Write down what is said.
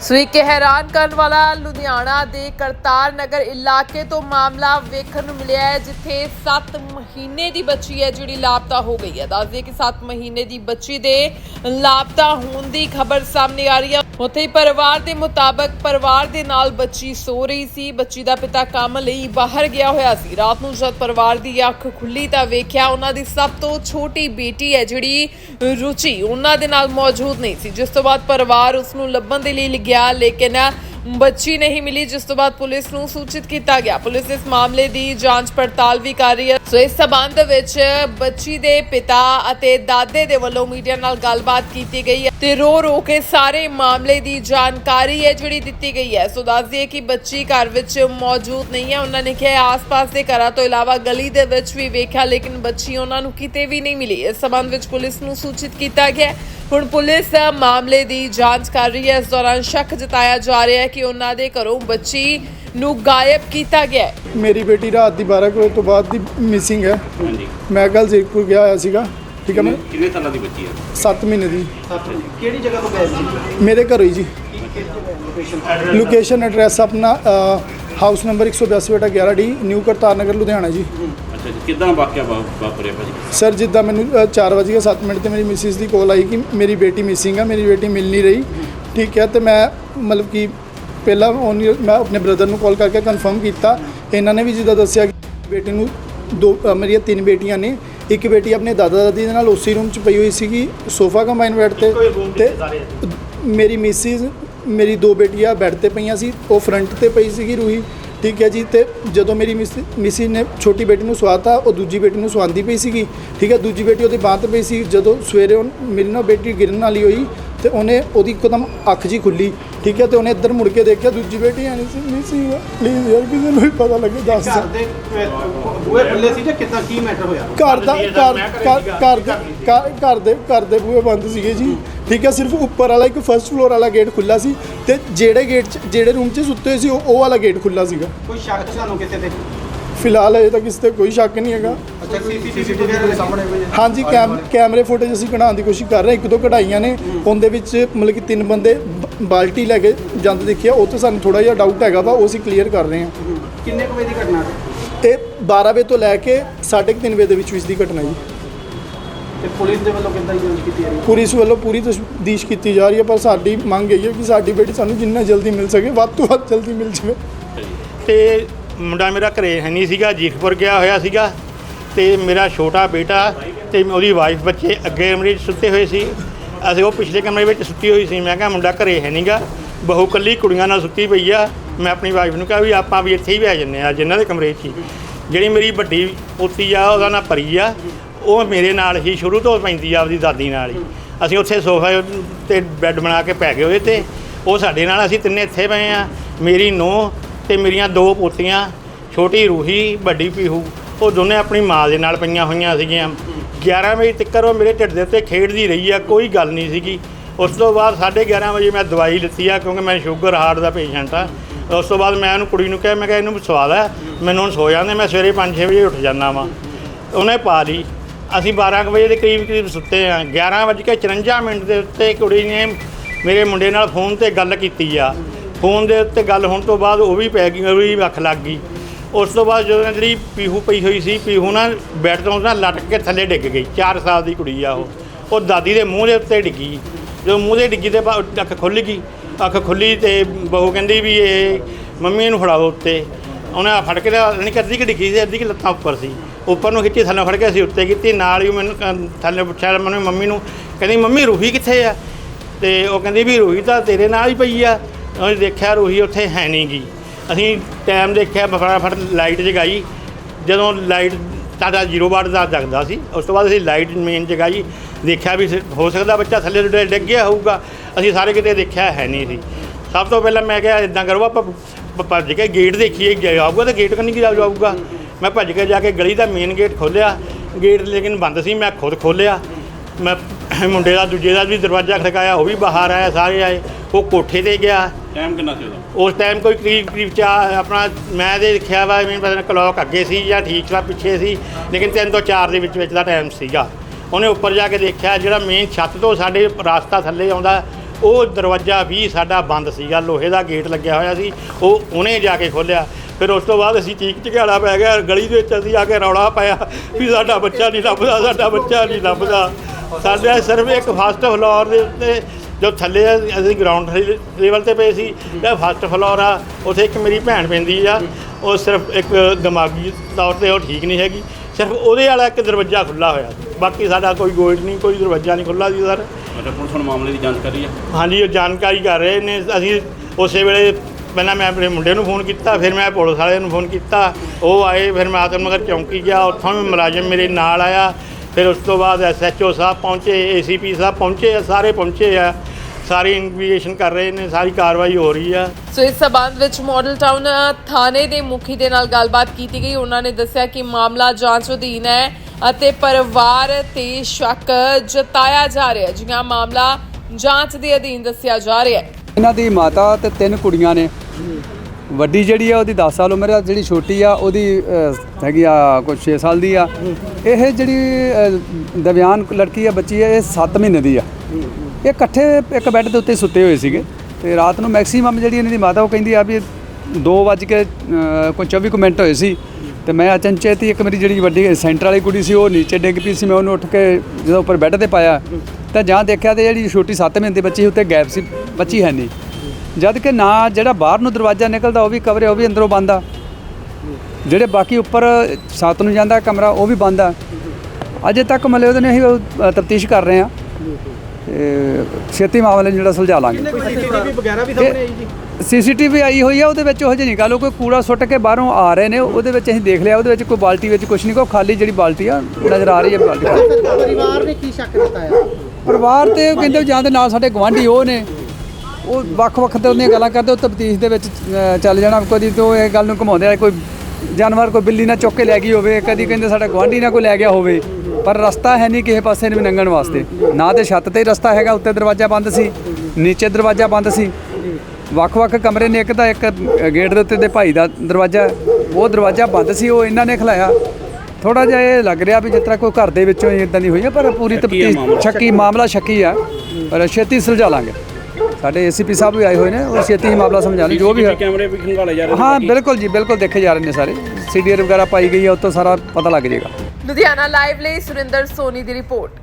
ਸੋ ਇੱਕ ਹੈਰਾਨ ਕਰਨ ਵਾਲਾ ਲੁਧਿਆਣਾ ਦੇ ਕਰਤਾਰ ਨਗਰ ਇਲਾਕੇ ਤੋਂ ਮਾਮਲਾ ਵੇਖਣ ਨੂੰ ਮਿਲਿਆ ਹੈ, ਜਿੱਥੇ 7 ਮਹੀਨੇ ਦੀ ਬੱਚੀ ਹੈ ਜਿਹੜੀ ਲਾਪਤਾ ਹੋ ਗਈ ਹੈ। ਦੱਸਦੇ ਕਿ 7 ਮਹੀਨੇ ਦੀ ਬੱਚੀ ਦੇ ਲਾਪਤਾ ਹੋਣ ਦੀ ਖਬਰ ਸਾਹਮਣੇ ਆ ਰਹੀ ਹੈ। ਉੱਥੇ ਹੀ ਪਰਿਵਾਰ ਦੇ ਮੁਤਾਬਕ ਪਰਿਵਾਰ ਦੇ ਨਾਲ ਬੱਚੀ ਸੋ ਰਹੀ ਸੀ। ਬੱਚੀ ਦਾ ਪਿਤਾ ਕੰਮ ਲਈ ਬਾਹਰ ਗਿਆ ਹੋਇਆ ਸੀ। ਰਾਤ ਨੂੰ ਜਦ ਪਰਿਵਾਰ ਦੀ ਅੱਖ ਖੁੱਲੀ ਤਾਂ ਵੇਖਿਆ ਉਹਨਾਂ ਦੀ ਸਭ ਤੋਂ ਛੋਟੀ ਬੇਟੀ ਹੈ, ਜਿਹੜੀ ਰੁਚੀ ਉਹਨਾਂ ਦੇ ਨਾਲ ਮੌਜੂਦ ਨਹੀਂ ਸੀ। ਜਿਸ ਤੋਂ ਬਾਅਦ ਪਰਿਵਾਰ ਉਸ ਨੂੰ ਲੱਭਣ ਦੇ ਲਈ ਗਿਆ, ਲੇਕਿਨ ਬੱਚੀ ਨਹੀਂ ਮਿਲੀ, ਜਿਸ ਤੋਂ ਬਾਅਦ ਪੁਲਿਸ ਨੂੰ ਸੂਚਿਤ ਕੀਤਾ ਗਿਆ। ਪੁਲਿਸ ਇਸ ਮਾਮਲੇ ਦੀ ਜਾਂਚ ਪੜਤਾਲ ਵੀ ਕਰ ਰਹੀ ਹੈ। ਸੋ ਇਸ ਸਬੰਧ ਵਿੱਚ ਬੱਚੀ ਦੇ ਪਿਤਾ ਅਤੇ ਦਾਦੇ ਦੇ ਵੱਲੋਂ ਮੀਡੀਆ ਨਾਲ ਗੱਲਬਾਤ ਕੀਤੀ ਗਈ ਹੈ ਤੇ ਰੋ ਰੋ ਕੇ ਸਾਰੇ ਮਾਮਲੇ ਦੀ ਜਾਣਕਾਰੀ ਹੈ ਜਿਹੜੀ ਦਿੱਤੀ ਗਈ ਹੈ। ਸੋ ਦੱਸ ਦਈਏ ਕਿ ਬੱਚੀ ਘਰ ਵਿੱਚ ਮੌਜੂਦ ਨਹੀਂ ਹੈ। ਉਹਨਾਂ ਨੇ ਕਿਹਾ ਆਸ-ਪਾਸ ਦੇ ਘਰਾਂ ਤੋਂ ਇਲਾਵਾ ਗਲੀ ਦੇ ਵਿੱਚ ਵੀ ਵੇਖਿਆ, ਲੇਕਿਨ ਬੱਚੀ ਉਹਨਾਂ ਨੂੰ ਕਿਤੇ ਵੀ ਨਹੀਂ ਮਿਲੀ। ਇਸ ਸਬੰਧ ਵਿੱਚ ਪੁਲਿਸ ਨੂੰ ਸੂਚਿਤ ਕੀਤਾ ਗਿਆ ਹੁਣ ਪੁਲਿਸ ਮਾਮਲੇ ਦੀ ਜਾਂਚ ਕਰ ਰਹੀ ਹੈ। ਇਸ ਦੌਰਾਨ ਸ਼ੱਕ ਜਤਾਇਆ ਜਾ ਰਿਹਾ ਹੈ ਕਿ ਉਹਨਾਂ ਦੇ ਘਰੋਂ ਬੱਚੀ ਨੂੰ ਗਾਇਬ ਕੀਤਾ ਗਿਆ ਹੈ। ਮੇਰੀ ਬੇਟੀ ਰਾਤ ਦੀ 12 ਕੁ ਵਜੇ ਤੋਂ ਬਾਅਦ ਦੀ ਮਿਸਿੰਗ ਹੈ। ਹਾਂਜੀ। ਮੈਂ ਕੱਲ ਜ਼ੀਰਕਪੁਰ ਗਿਆ ਹੋਇਆ ਸੀਗਾ। ਠੀਕ ਹੈ ਮੈਂ ਕਿੰਨੇ- ਸਾਲਾਂ ਦੀ ਬੱਚੀ ਹੈ? 7 ਮਹੀਨੇ ਦੀ। ਕਿਹੜੀ ਜਗ੍ਹਾ ਤੋਂ ਗਏ ਸੀ? ਮੇਰੇ ਘਰੋਂ ਹੀ ਜੀ। ਲੋਕੇਸ਼ਨ ਲੋਕੇਸ਼ਨ ਐਡਰੈਸ ਆਪਣਾ ਹਾਊਸ ਨੰਬਰ 182 ਬਟਾ 11 ਡੀ ਨਿਊ ਕਰਤਾਰ ਨਗਰ ਲੁਧਿਆਣਾ ਜੀ। ਅੱਛਾ ਜੀ ਕਿਦਾਂ ਵਾਕਿਆ ਵਾ- ਵਾਪਰਿਆ ਭਾਜੀ? ਸਰ ਜਿੱਦਾਂ ਮੈਨੂੰ 4:07 ਮਿੰਟ ਤੇ ਮੇਰੀ ਮਿਸਿਸ ਦੀ ਕਾਲ ਆਈ ਕਿ ਮੇਰੀ ਬੇਟੀ ਮਿਸਿੰਗ ਆ ਮੇਰੀ ਬੇਟੀ ਮਿਲ ਨਹੀਂ ਰਹੀ। ਠੀਕ ਹੈ ਤੇ ਮੈਂ ਮਤਲਬ ਕਿ ਪਹਿਲਾਂ ਉਹਨੇ- ਮੈਂ ਆਪਣੇ ਬ੍ਰਦਰ ਨੂੰ ਕਾਲ ਕਰਕੇ ਕਨਫਰਮ ਕੀਤਾ। ਇਹਨਾਂ ਨੇ ਵੀ ਜਿੱਦਾਂ ਦੱਸਿਆ ਕਿ ਬੇਟੀ ਨੂੰ ਦੋ ਅ, ਮੇਰੀਆਂ ਤਿੰਨ ਬੇਟੀਆਂ ਨੇ। ਇੱਕ ਬੇਟੀ ਆਪਣੇ ਦਾਦਾ ਦਾਦੀ ਦੇ ਨਾਲ ਉਸੇ ਰੂਮ 'ਚ ਪਈ ਹੋਈ ਸੀਗੀ ਸੋਫਾ ਕੰਬਾਈਨ ਬੈੱਡ ਤੇ। ਤੇ ਮੇਰੀ ਮਿਸਿਸ ਮੇਰੀ ਦੋ ਬੇਟੀਆਂ ਬੈੱਡ ਤੇ ਪਈਆਂ ਸੀ ਉਹ ਫਰੰਟ ਤੇ ਪਈ ਸੀਗੀ ਰੂਹੀ। ਠੀਕ ਹੈ ਜੀ, ਤੇ ਜਦੋਂ ਮੇਰੀ ਮਿਸਿਸ ਨੇ ਛੋਟੀ ਬੇਟੀ ਨੂੰ ਸਵਾਤਾ ਉਹ ਦੂਜੀ ਬੇਟੀ ਨੂੰ ਸਵਾਉਂਦੀ ਪਈ ਸੀਗੀ, ਠੀਕ ਹੈ, ਦੂਜੀ ਬੇਟੀ ਉਹਦੀ ਬਾਂਹ ਤੇ ਪਈ ਸੀ, ਜਦੋਂ ਸਵੇਰੇ ਉਹ ਮੇਰੀ ਨਾ ਬੇਟੀ ਗਿਰਨ ਵਾਲੀ ਹੋਈ ਤੇ ਉਹਨੇ ਉਹਦੀ ਇੱਕਦਮ ਅੱਖ ਜੀ ਖੁੱਲੀ ਠੀਕ ਹੈ ਤੇ ਉਹਨੇ ਇੱਧਰ ਮੁੜ ਕੇ ਦੇਖਿਆ ਦੂਜੀ ਬੇਟੀ ਆਣੀ ਸੀ ਨਹੀਂ ਸੀ ਪਲੀਜ਼ ਯਾਰ ਕਿਸੇ ਨੂੰ ਵੀ ਪਤਾ ਲੱਗੇ ਦੱਸ ਘਰ ਦੇ ਬੂਹੇ ਖੁੱਲੇ ਸੀ ਜਾਂ ਕਿੱਦਾਂ ਕੀ ਮੈਟਰ ਹੋਇਆ? ਘਰ ਦਾ ਘਰ ਘਰ- ਦੇ ਘਰ- ਦੇ ਘਰ ਦੇ ਬੂਹੇ ਬੰਦ ਸੀਗੇ ਜੀ। ਠੀਕ ਹੈ ਸਿਰਫ ਉੱਪਰ ਵਾਲਾ ਇੱਕ ਫਰਸਟ ਫਲੋਰ ਵਾਲਾ ਗੇਟ ਖੁੱਲਾ ਸੀ ਤੇ ਜਿਹੜੇ ਗੇਟ ਜਿਹੜੇ ਰੂਮ 'ਚ ਸੁੱਤੇ ਹੋਏ ਸੀ ਉਹ ਉਹ ਵਾਲਾ ਗੇਟ ਖੁੱਲਾ ਸੀਗਾ। ਕੋਈ ਸ਼ੱਕ ਤੁਹਾਨੂੰ ਕਿਸੇ ਤੇ? ਫਿਲਹਾਲ ਅਜੇ ਤੱਕ ਇਸ ਤੇ ਕੋਈ ਸ਼ੱਕ ਨਹੀਂ ਹੈਗਾ। ਹਾਂਜੀ ਕੈਮ ਕੈਮਰੇ ਫੁਟੇਜ ਅਸੀਂ ਕਢਾਉਣ ਦੀ ਕੋਸ਼ਿਸ਼ ਕਰ ਰਹੇ ਹਾਂ। ਇੱਕ ਦੋ ਕਢਾਈਆਂ ਨੇ। ਉਹਦੇ ਵਿੱਚ ਮਤਲਬ ਕਿ ਤਿੰਨ ਬੰਦੇ ਬਾਲਟੀ ਲੈ ਕੇ ਜਾਂਦੇ ਦੇਖਿਆ। ਉਹ ਤੇ ਸਾਨੂੰ ਥੋੜਾ ਜਿਹਾ ਡਾਊਟ ਹੈਗਾ ਵਾ ਉਹ ਅਸੀਂ ਕਲੀਅਰ ਕਰ ਰਹੇ ਹਾਂ। ਕਿੰਨੇ ਕੁ ਵਜੇ ਦੀ ਘਟਨਾ ਹੈ? ਤੇ 12 ਵਜੇ ਤੋਂ ਲੈ ਕੇ 3:30 ਵਜੇ ਦੇ ਵਿੱਚ ਵਿੱਚ ਦੀ ਘਟਨਾ ਜੀ। ਤੇ ਪੁਲਿਸ ਦੇ ਵੱਲੋਂ ਕਿੱਦਾਂ ਜਾਂਚ ਕੀਤੀ ਜਾ ਰਹੀ ਹੈ? ਪੁਲਿਸ ਵੱਲੋਂ ਪੂਰੀ ਤਸ਼ਦੀਸ਼ ਕੀਤੀ ਜਾ ਰਹੀ ਹੈ ਪਰ ਸਾਡੀ ਮੰਗ ਇਹ ਹੈ ਕਿ ਸਾਡੀ ਬੇਟੀ ਸਾਨੂੰ ਜਿੰਨਾ ਜਲਦੀ ਮਿਲ ਸਕੇ ਵੱਧ ਤੋਂ ਵੱਧ ਜਲਦੀ ਮਿਲ ਜਾਵੇ। ਤੇ ਮੁੰਡਾ ਮੇਰਾ ਘਰੇ ਹੈ ਨਹੀਂ ਸੀਗਾ ਜੀਖਪੁਰ ਗਿਆ ਹੋਇਆ ਸੀਗਾ। ਤੇ ਮੇਰਾ ਛੋਟਾ ਬੇਟਾ ਤੇ ਉਹਦੀ ਵਾਈਫ ਬੱਚੇ ਅੱਗੇ ਕਮਰੇ 'ਚ ਸੁੱਤੇ ਹੋਏ ਸੀ। ਅਸੀਂ ਉਹ ਪਿਛਲੇ ਕਮਰੇ ਵਿੱਚ ਸੁੱਤੀ ਹੋਈ ਸੀ। ਮੈਂ ਕਿਹਾ ਮੁੰਡਾ ਘਰੇ ਹੈ ਨਹੀਂਗਾ ਬਹੂ ਕੱਲੀ ਕੁੜੀਆਂ ਨਾਲ ਸੁੱਤੀ ਪਈ ਆ। ਮੈਂ ਆਪਣੀ ਵਾਈਫ ਨੂੰ ਕਿਹਾ ਵੀ ਆਪਾਂ ਵੀ ਇੱਥੇ ਹੀ ਬਹਿ ਜੰਨੇ ਆ ਜਿਨ੍ਹਾਂ ਦੇ ਕਮਰੇ 'ਚ ਹੀ। ਜਿਹੜੀ ਮੇਰੀ ਵੱਡੀ ਪੋਤੀ ਆ, ਉਹਦਾ ਨਾਂ ਪਰੀ ਆ। ਉਹ ਮੇਰੇ ਨਾਲ ਹੀ ਸ਼ੁਰੂ ਤੋਂ ਪੈਂਦੀ ਆ ਆਪਦੀ ਦਾਦੀ ਨਾਲ ਹੀ। ਅਸੀਂ ਉੱਥੇ ਸੋਫਾ ਤੇ ਬੈੱਡ ਬਣਾ ਕੇ ਪੈ ਗਏ ਉਹਦੇ ਤੇ। ਉਹ ਸਾਡੇ ਨਾਲ ਅਸੀਂ ਤਿੰਨੇ ਇੱਥੇ ਪਏ ਆ। ਮੇਰੀ ਨੂੰਹ ਤੇ ਮੇਰੀਆਂ ਦੋ ਪੋਤੀਆਂ, ਛੋਟੀ ਰੂਹੀ, ਵੱਡੀ ਪੀਹੂ। ਉਹ ਦੋਨੇ ਆਪਣੀ ਮਾਂ ਦੇ ਨਾਲ ਪਈਆਂ ਹੋਈਆਂ ਸੀਗੀਆਂ। 11 ਵਜੇ ਤੱਕ ਉਹ ਮੇਰੇ ਢਿੱਡ ਦੇ ਉੱਤੇ ਖੇਡਦੀ ਰਹੀ ਆ, ਕੋਈ ਗੱਲ ਨਹੀਂ ਸੀਗੀ। ਉਸ ਤੋਂ ਬਾਅਦ 11:30 ਵਜੇ ਮੈਂ ਦਵਾਈ ਲਿੱਤੀ ਆ, ਕਿਉਂਕਿ ਮੈਂ ਸ਼ੂਗਰ ਹਾਰਟ ਦਾ ਪੇਸ਼ੈਂਟ ਆ। ਉਸ ਤੋਂ ਬਾਅਦ ਮੈਂ ਉਹਨੂੰ ਕੁੜੀ ਨੂੰ ਕਿਹਾ, ਮੈਂ ਕਿਹਾ ਇਹਨੂੰ ਸਵਾਦ ਲੈ, ਮੈਨੂੰ ਹੁਣ ਸੋ ਜਾਂਦੇ, ਮੈਂ ਸਵੇਰੇ 5-6 ਵਜੇ ਉੱਠ ਜਾਂਦਾ ਵਾਂ। ਉਹਨੇ ਪਾ ਲਈ। ਅਸੀਂ 12 ਕੁ ਵਜੇ ਦੇ ਕਰੀਬ ਕਰੀਬ ਸੁੱਤੇ ਆ। 11:54 ਮਿੰਟ ਦੇ ਉੱਤੇ ਕੁੜੀ ਨੇ ਮੇਰੇ ਮੁੰਡੇ ਨਾਲ ਫੋਨ ਤੇ ਗੱਲ ਕੀਤੀ ਆ। ਫੋਨ ਦੇ ਉੱਤੇ ਗੱਲ ਹੋਣ ਤੋਂ ਬਾਅਦ ਉਹ ਵੀ ਪੈ ਗਈ, ਉਹ ਵੀ ਅੱਖ ਲੱਗ ਗਈ। ਉਸ ਤੋਂ ਬਾਅਦ ਜਦੋਂ ਜਿਹੜੀ ਪੀਹੂ ਪਈ ਹੋਈ ਸੀ, ਪੀਹੂ ਨਾ ਬੈੱਡ ਤੋਂ ਨਾ ਲਟਕ ਕੇ ਥੱਲੇ ਡਿੱਗ ਗਈ 4 ਸਾਲ ਦੀ ਕੁੜੀ ਆ ਉਹ। ਉਹ ਦਾਦੀ ਦੇ ਮੂੰਹ ਦੇ ਉੱਤੇ ਡਿੱਗੀ ਜਦੋਂ ਮੂੰਹ ਦੇ ਡਿੱਗੀ ਤੇ ਅੱਖ ਖੁੱਲ ਗਈ। ਅੱਖ ਖੁੱਲੀ ਤੇ ਬਹੂ ਕਹਿੰਦੀ ਵੀ ਇਹ ਮੰਮੀ ਇਹਨੂੰ ਫੜਾਓ ਉੱਤੇ। ਉਹਨੇ ਫੜ ਕੇ ਤਾਂ ਨਹੀਂ ਕਰਦੀ ਕਿ ਡਿੱਗੀ ਸੀ, ਅੱਧੀ ਕਿ ਲੱਤਾਂ ਉੱਪਰ ਸੀ। ਉੱਪਰ ਨੂੰ ਖਿੱਚੀ, ਥੱਲੇ ਫੜ ਕੇ ਅਸੀਂ ਉੱਤੇ ਕੀਤੀ। ਨਾਲ ਹੀ ਮੈਨੂੰ ਥੱਲੇ ਪੁੱਛਿਆ ਮੈਨੂੰ ਮੰਮੀ ਨੂੰ ਕਹਿੰਦੀ, ਮੰਮੀ, ਰੂਹੀ ਕਿੱਥੇ ਆ? ਤੇ ਉਹ ਕਹਿੰਦੀ ਵੀ ਰੂਹੀ ਤਾਂ ਤੇਰੇ ਨਾਲ ਹੀ ਪਈ ਆ। ਉਹਨੇ ਦੇਖਿਆ ਰੂਹੀ ਉੱਥੇ ਹੈ ਨਹੀਂ ਗੀ। ਅਸੀਂ ਟਾਈਮ ਦੇਖਿਆ ਫਟਾਫਟ ਲਾਈਟ ਜਗਾਈ। ਜਦੋਂ ਲਾਈਟ ਸਾਡਾ 0 ਵਾਟ ਦਾ ਜਗਦਾ ਸੀ, ਉਸ ਤੋਂ ਬਾਅਦ ਅਸੀਂ ਲਾਈਟ ਮੇਨ ਜਗਾਈ। ਦੇਖਿਆ ਵੀ ਸ- ਹੋ ਸਕਦਾ ਬੱਚਾ ਥੱਲੇ ਡਿ- ਡਿੱਗ ਗਿਆ ਹੋਊਗਾ। ਅਸੀਂ ਸਾਰੇ ਕਿਤੇ ਦੇਖਿਆ ਹੈ ਨਹੀਂ ਸੀ। ਸਭ ਤੋਂ ਪਹਿਲਾਂ ਮੈਂ ਕਿਹਾ ਇਦਾਂ ਕਰੋ, ਆਪਾਂ ਭੱਜ ਕੇ ਗੇਟ ਦੇਖੀਏ ਜਾਊਗਾ ਤਾਂ ਗੇਟ ਕੰਨੀ ਕੀ ਜਾਊਗਾ? ਮੈਂ ਭੱਜ ਕੇ ਜਾ ਕੇ ਗਲੀ ਦਾ ਮੇਨ ਗੇਟ ਖੋਲ੍ਹਿਆ। ਗੇਟ ਲੇਕਿਨ ਬੰਦ ਸੀ, ਮੈਂ ਖੁਦ ਖੋਲ੍ਹਿਆ। ਮੈਂ ਮੁੰਡੇ ਦਾ ਦੂਜੇ ਦਾ ਵੀ ਦਰਵਾਜ਼ਾ ਖੜਕਾਇਆ ਉਹ ਵੀ ਬਾਹਰ ਆਇਆ ਸਾਰੇ ਆਏ। ਉਹ ਕੋਠੇ ਤੇ ਗਿਆ। ਟਾਈਮ ਕਿੰਨਾ ਸੀ ਉਹਦਾ? ਉਸ ਟਾਈਮ ਕੋਈ ਕਰੀਬ ਕਰੀਬ ਚਾ ਆਪਣਾ ਮੈਂ ਤੇ ਦੇਖਿਆ ਵਾ ਮੈਨੂੰ ਪਤਾ ਨਹੀਂ ਕਲੌਕ ਅੱਗੇ ਸੀ ਜਾਂ ਠੀਕ ਸੀ ਪਿੱਛੇ ਸੀ ਲੇਕਿਨ 3 ਤੋਂ 4 ਦੇ ਵਿੱਚ ਵਿੱਚ ਦਾ ਟਾਈਮ ਸੀਗਾ। ਉਹਨੇ ਉੱਪਰ ਜਾ ਕੇ ਦੇਖਿਆ ਜਿਹੜਾ ਮੇਨ ਛੱਤ ਤੋਂ ਸਾਡੇ ਰਾਸਤਾ ਥੱਲੇ ਆਉਂਦਾ ਉਹ ਦਰਵਾਜ਼ਾ ਵੀ ਸਾਡਾ ਬੰਦ ਸੀਗਾ ਲੋਹੇ ਦਾ ਗੇਟ ਲੱਗਿਆ ਹੋਇਆ ਸੀ ਉਹ ਉਹਨੇ ਜਾ ਕੇ ਖੋਲ੍ਹਿਆ। ਫਿਰ ਉਸ ਤੋਂ ਬਾਅਦ ਅਸੀਂ ਚੀਕ ਝਗਾੜਾ ਪੈ ਗਿਆ ਗਲੀ ਦੇ ਵਿੱਚ ਅਸੀਂ ਆ ਕੇ ਰੌਲਾ ਪਾਇਆ ਵੀ ਸਾਡਾ ਬੱਚਾ ਨਹੀਂ ਲੱਭਦਾ ਸਾਡਾ ਬੱਚਾ ਨਹੀਂ ਲੱਭਦਾ। ਸਾਡੇ ਸਿਰਫ ਇੱਕ ਫਸਟ ਫਲੋਰ ਦੇ ਉੱਤੇ ਜੋ ਥੱਲੇ ਅਸੀਂ ਗਰਾਊਂਡ ਲੈਵਲ ਤੇ ਪਏ ਸੀ। ਇਹ ਫਸਟ ਫਲੋਰ ਆ ਉੱਥੇ ਇੱਕ ਮੇਰੀ ਭੈਣ ਪੈਂਦੀ ਆ। ਉਹ ਸਿਰਫ ਇੱਕ ਦਿਮਾਗੀ ਤੌਰ ਤੇ ਉਹ ਠੀਕ ਨਹੀਂ ਹੈਗੀ। ਸਿਰਫ ਉਹਦੇ ਵਾਲਾ ਇੱਕ ਦਰਵਾਜ਼ਾ ਖੁੱਲਾ ਹੋਇਆ। ਬਾਕੀ ਸਾਡਾ ਕੋਈ ਗੋਇਟ ਨਹੀਂ ਕੋਈ ਦਰਵਾਜ਼ਾ ਨਹੀਂ ਖੁੱਲਾ ਸੀ ਸਰ। ਅੱਛਾ ਪੁਲਿਸ ਹੁਣ ਮਾਮਲੇ ਦੀ ਜਾਂਚ ਕਰ ਰਹੀ ਹੈ? ਹਾਂਜੀ ਉਹ ਜਾਣਕਾਰੀ ਕਰ ਰਹੇ ਨੇ। ਅਸੀਂ ਉਸੇ ਵੇਲੇ ਪਹਿਲਾਂ ਮੈਂ ਆਪਣੇ ਮੁੰਡੇ ਨੂੰ ਫੋਨ ਕੀਤਾ ਫਿਰ ਮੈਂ ਪੁਲਿਸ ਵਾਲਿਆਂ ਨੂੰ ਫੋਨ ਕੀਤਾ। ਉਹ ਆਏ ਫਿਰ ਮੈਂ ਆਤਮਨਗਰ ਚੌਂਕੀ ਗਿਆ। ਉੱਥੋਂ ਵੀ ਮੁਲਾਜ਼ਮ ਮੇਰੇ ਨਾਲ ਆਇਆ। ਫਿਰ ਉਸ ਤੋਂ ਬਾਅਦ ਐਸਐਚਓ ਸਾਹਿਬ ਪਹੁੰਚੇ ਏਸੀਪੀ ਸਾਹਿਬ ਪਹੁੰਚੇ ਆ, ਸਾਰੇ ਪਹੁੰਚੇ ਆ। ਸਾਰੀ ਇਨਵੈਸਟੀਗੇਸ਼ਨ ਕਰ ਰਹੇ ਨੇ ਸਾਰੀ ਕਾਰਵਾਈ ਹੋ ਰਹੀ ਆ। ਸੋ ਇਸ ਸਬੰਧ ਵਿੱਚ ਮਾਡਲ ਟਾਊਨ ਥਾਣੇ ਦੇ ਮੁਖੀ ਦੇ ਨਾਲ ਗੱਲਬਾਤ ਕੀਤੀ ਗਈ। ਉਹਨਾਂ ਨੇ ਦੱਸਿਆ ਕਿ ਮਾਮਲਾ ਜਾਂਚ ਅਧੀਨ ਹੈ ਅਤੇ ਪਰਿਵਾਰ ਤੇ ਸ਼ੱਕ ਜਤਾਇਆ ਜਾ ਰਿਹਾ ਹੈ ਜਿਹਾ ਮਾਮਲਾ ਜਾਂਚ ਦੇ ਅਧੀਨ ਦੱਸਿਆ ਜਾ ਰਿਹਾ ਹੈ। ਇਹਨਾਂ ਦੀ ਮਾਤਾ ਤੇ ਤਿੰਨ ਕੁੜੀਆਂ ਨੇ। ਵੱਡੀ ਜਿਹੜੀ ਆ ਉਹਦੀ 10 ਸਾਲ ਉਮਰ ਆ ਜਿਹੜੀ ਛੋਟੀ ਆ ਉਹਦੀ ਅਹ, ਹੈਗੀ ਆ ਕੁਝ 6 ਸਾਲ ਦੀ ਆ। ਇਹ ਜਿਹੜੀ ਅਹ, ਦਿਵਿਆਨ ਲੜਕੀ ਆ ਬੱਚੀ ਆ ਇਹ 7 ਮਹੀਨੇ ਦੀ ਆ। ਇਹ ਇਕੱਠੇ ਇੱਕ ਬੈੱਡ ਦੇ ਉੱਤੇ ਸੁੱਤੇ ਹੋਏ ਸੀਗੇ। ਤੇ ਰਾਤ ਨੂੰ ਮੈਕਸਿਮਮ ਜਿਹੜੀ ਇਹਨਾਂ ਦੀ ਮਾਤਾ ਉਹ ਕਹਿੰਦੀ ਆ ਵੀ 2 ਵੱਜ ਕੇ ਅਹ, ਕੋਈ 24 ਕੁ ਮਿੰਟ ਹੋਏ ਸੀ। ਤੇ ਮੈਂ ਅਚਨਚੇਤ ਹੀ ਇੱਕ ਮੇਰੀ ਜਿਹੜੀ ਵੱਡੀ ਸੈਂਟਰ ਵਾਲੀ ਕੁੜੀ ਸੀ ਉਹ ਨੀਚੇ ਡਿੱਗ ਪਈ ਸੀ। ਮੈਂ ਉਹਨੂੰ ਉੱਠ ਕੇ ਜਦੋਂ ਉੱਪਰ ਬੈੱਡ ਤੇ ਪਾਇਆ ਤਾਂ ਜਾਂ ਦੇਖਿਆ ਤੇ ਜਿਹੜੀ ਛੋਟੀ 7 ਮਹੀਨੇ ਦੀ ਬੱਚੀ ਸੀ ਉੱਤੇ ਗੈਪ ਸੀ ਬੱਚੀ ਹੈ ਨਹੀਂ। ਜਦ ਕਿ ਨਾ ਜਿਹੜਾ ਬਾਹਰ ਨੂੰ ਦਰਵਾਜ਼ਾ ਨਿਕਲਦਾ ਉਹ ਵੀ ਕਵਰ ਹੈ ਉਹ ਵੀ ਅੰਦਰੋਂ ਬੰਦ ਆ। ਜਿਹੜੇ ਬਾਕੀ ਉੱਪਰ ਸੱਤ ਨੂੰ ਜਾਂਦਾ ਕਮਰਾ ਉਹ ਵੀ ਬੰਦ ਆ। ਅਜੇ ਤੱਕ ਮਤਲਬ ਉਹਦੇ ਨੇ ਅਸੀਂ ਤਫਤੀਸ਼ ਕਰ ਰਹੇ ਆ। ਤੇ ਛੇਤੀ ਮਾਮਲੇ ਜਿਹੜਾ ਸੁਲਝਾ ਲਾਂਗੇ। ਕੋਈ ਸੀਸੀਟੀਵੀ ਵਗੈਰਾ ਵੀ ਸਾਹਮਣੇ ਆਈ ਜੀ? ਸੀਸੀਟੀਵੀ ਆਈ ਹੋਈ ਆ ਉਹਦੇ ਵਿੱਚ ਉਹ ਜਿਹੀ ਨਹੀਂ ਗੱਲ ਕੋਈ ਕੂੜਾ ਸੁੱਟ ਕੇ ਬਾਹਰੋਂ ਆ ਰਹੇ ਨੇ ਉਹਦੇ ਵਿੱਚ ਅਸੀਂ ਦੇਖ ਲਿਆ ਉਹਦੇ ਵਿੱਚ ਕੋਈ ਬਾਲਟੀ ਵਿੱਚ ਕੁਝ ਨਹੀਂ ਕੋਈ ਖਾਲੀ ਜਿਹੜੀ ਬਾਲਟੀ ਆ ਨਜ਼ਰ ਆ ਰਹੀ ਹੈ ਬਾਲਟੀ। ਪਰਿਵਾਰ ਨੇ ਕੀ ਸ਼ੱਕ ਦਿੱਤਾ ਪਰਿਵਾਰ ਤੇ ਉਹ ਕਹਿੰਦੇ ਜਾਂ ਦੇ ਨਾਲ ਸਾਡੇ ਗਵਾਂਢੀ ਉਹ ਨੇ। ਉਹ ਵੱਖ-ਵੱਖ ਤੇ ਉਹਦੀਆਂ ਗੱਲਾਂ ਕਰਦੇ ਉਹ ਤਫਤੀਸ਼ ਦੇ ਵਿੱਚ ਅ, ਚੱਲ ਜਾਣਾ ਕਦੀ ਤੋਂ ਇਹ ਗੱਲ ਨੂੰ ਘੁਮਾਉਂਦੇ ਆ ਕੋਈ ਜਾਨਵਰ ਕੋਈ ਬਿੱਲੀ ਨਾ ਚੁੱਕ ਕੇ ਲੈ ਗਈ ਹੋਵੇ ਕਦੀ ਕਹਿੰਦੇ ਸਾਡਾ ਗਵਾਂਢੀ ਨਾ ਕੋਈ ਲੈ ਗਿਆ ਹੋਵੇ ਪਰ ਰਸਤਾ ਹੈ ਨਹੀਂ ਕਿਸੇ ਪਾਸੇ ਨੂੰ ਵੀ ਲੰਘਣ ਵਾਸਤੇ। ਨਾ ਤੇ ਛੱਤ ਤੇ ਹੀ ਰਸਤਾ ਹੈਗਾ ਉੱਤੇ ਦਰਵਾਜ਼ਾ ਬੰਦ ਸੀ ਨੀਚੇ ਦਰਵਾਜ਼ਾ ਬੰਦ ਸੀ। ਵੱਖ-ਵੱਖ ਕਮਰੇ ਨੇ ਇੱਕ ਤਾਂ ਇੱਕ ਗੇਟ ਦੇ ਉੱਤੇ ਦੇ ਭਾਈ ਦਾ ਦਰਵਾਜ਼ਾ ਹੈ, ਉਹ ਦਰਵਾਜ਼ਾ ਬੰਦ ਸੀ ਉਹ ਇਹਨਾਂ ਨੇ ਖਲਾਇਆ। ਥੋੜਾ ਜਿਹਾ ਇਹ ਲੱਗ ਰਿਹਾ ਵੀ ਜਿਸ ਤਰ੍ਹਾਂ ਕੋਈ ਘਰ ਦੇ ਵਿੱਚੋਂ ਇਦਾਂ ਦੀ ਹੋਈ ਹੈ ਪਰ ਪੂਰੀ ਤਫਤੀਸ਼ ਮਾਮਲਾ। ਸ਼ੱਕੀ। ਮਾਮਲਾ ਸ਼ੱਕੀ ਆ ਪਰ ਛੇਤੀ ਸੁਲਝਾ ਲਾਂਗੇ। ਸਾਡੇ ਏਸੀਪੀ ਸਾਹਿਬ ਵੀ ਆਏ ਹੋਏ ਨੇ ਉਹ ਛੇਤੀ ਹੀ ਮਾਮਲਾ ਸਮਝਾਣ ਜੋ ਵੀ ਹੈ ਕੈਮਰੇ ਵੀ ਖੰਗਾਲੇ ਜਾ ਰਹੇ ਨੇ ਹਾਂ ਬਿਲਕੁਲ ਜੀ ਬਿਲਕੁਲ ਦੇਖੇ ਜਾ ਰਹੇ ਨੇ ਸਾਰੇ। ਸੀਡੀਆਰ ਵਗੈਰਾ ਪਾਈ ਗਈ ਹੈ ਉਹ ਤੋਂ ਸਾਰਾ ਪਤਾ ਲੱਗ ਜਾਏਗਾ। ਲੁਧਿਆਣਾ ਲਾਈਵ ਲਈ ਸੁਰਿੰਦਰ ਸੋਨੀ ਦੀ ਰਿਪੋਰਟ।